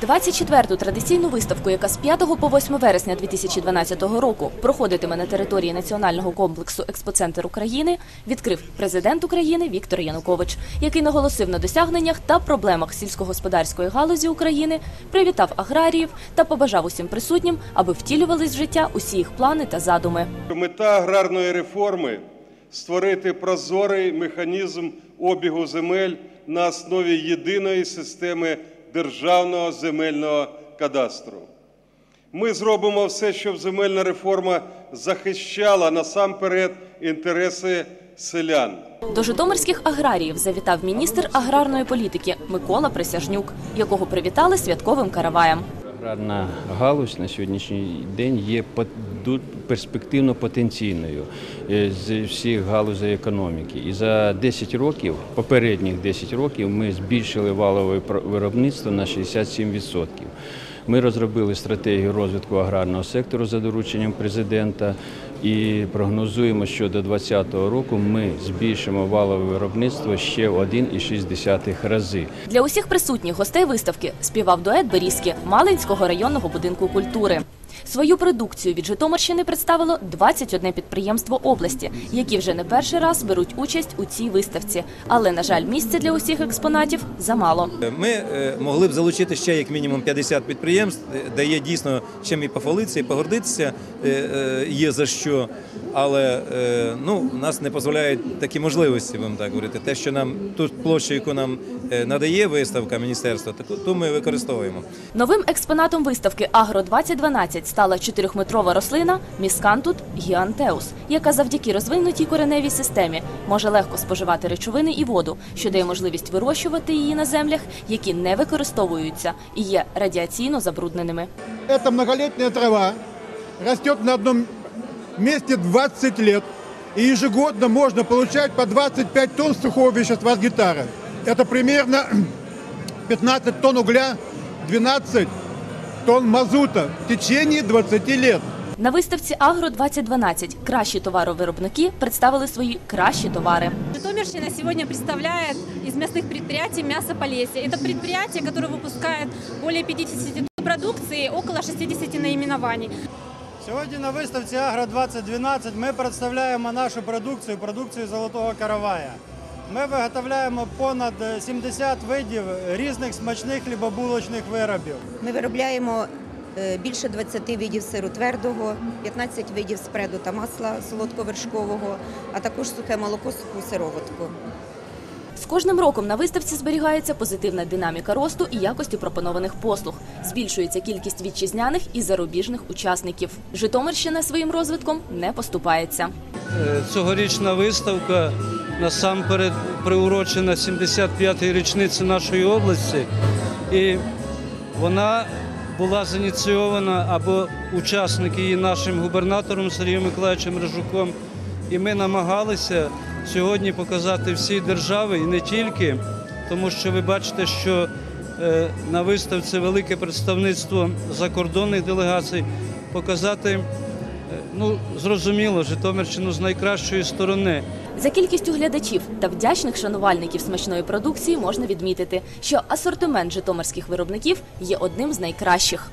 24-ту традиційну виставку, яка з 5 по 8 вересня 2012 року проходитиме на території національного комплексу Експоцентр України, відкрив президент України Віктор Янукович, який наголосив на досягненнях та проблемах сільськогосподарської галузі України, привітав аграріїв та побажав усім присутнім, аби втілювались в життя усі їх плани та задуми. Мета аграрної реформи створити прозорий механізм обігу земель на основі єдиної системи державного земельного кадастру. Ми зробимо все, щоб земельна реформа захищала насамперед інтереси селян. До житомирських аграріїв завітав міністр аграрної політики Микола Присяжнюк, якого привітали святковим караваєм. Аграрна галузь на сьогоднішній день є перспективно потенційною е, з всіх галузей економіки. І за 10 років, попередніх 10 років, ми збільшили валове виробництво на 67%. Ми розробили стратегію розвитку аграрного сектору за дорученням президента і прогнозуємо, що до 2020 року ми збільшимо валове виробництво ще в 1,6 рази. Для усіх присутніх гостей виставки співав дует Берізки Малинського районного будинку культури. Свою продукцію від Житомирщини представило 21 підприємство області, які вже не перший раз беруть участь у цій виставці. Але, на жаль, місця для усіх експонатів замало. Ми е, могли б залучити ще як мінімум 50 підприємств, е, де є дійсно чим і похвалитися, і погордитися, е, є за що. Але ну, нас не дозволяють такі можливості, будемо так говорити. Те, що нам ту площу, яку нам надає виставка міністерства, ту ми використовуємо. Новим експонатом виставки Агро 2012 стала чотирьохметрова рослина Міскантут гіантеус, яка завдяки розвинутій кореневій системі може легко споживати речовини і воду, що дає можливість вирощувати її на землях, які не використовуються і є радіаційно забрудненими. Это многолетняя трава, растет на одном месте 20 лет. И ежегодно можно получать по 25 тонн сухого вещества с гектара. Это примерно 15 тонн угля, 12 тонн мазута в течение 20 лет. На виставці Агро 2012 кращі товаровиробники представили свої кращі товари. Житомирщина сегодня представляет из мясных предприятий мясо Полесье. Это предприятие, которое выпускает более 50 тонн продукции, около 60 наименований. Сьогодні на виставці Агро 2012 ми представляємо нашу продукцію, продукцію золотого каравая. Ми виготовляємо понад 70 видів різних смачних хлібобулочних виробів. Ми виробляємо е, більше 20 видів сиру твердого, 15 видів спреду та масла солодковершкового, а також сухе молоко, суху сироватку. З кожним роком на виставці зберігається позитивна динаміка росту і якості пропонованих послуг. Збільшується кількість вітчизняних і зарубіжних учасників. Житомирщина своїм розвитком не поступається. Е, Цьогорічна виставка насамперед приурочена 75-й річниці нашої області, і вона була зініційована або учасники її нашим губернатором Сергієм Миколаївичем Рижуком. І ми намагалися сьогодні показати всій державі і не тільки, тому що ви бачите, що е, на виставці велике представництво закордонних делегацій, показати Ну, зрозуміло, Житомирщину з найкращої сторони. За кількістю глядачів та вдячних шанувальників смачної продукції можна відмітити, що асортимент житомирських виробників є одним з найкращих.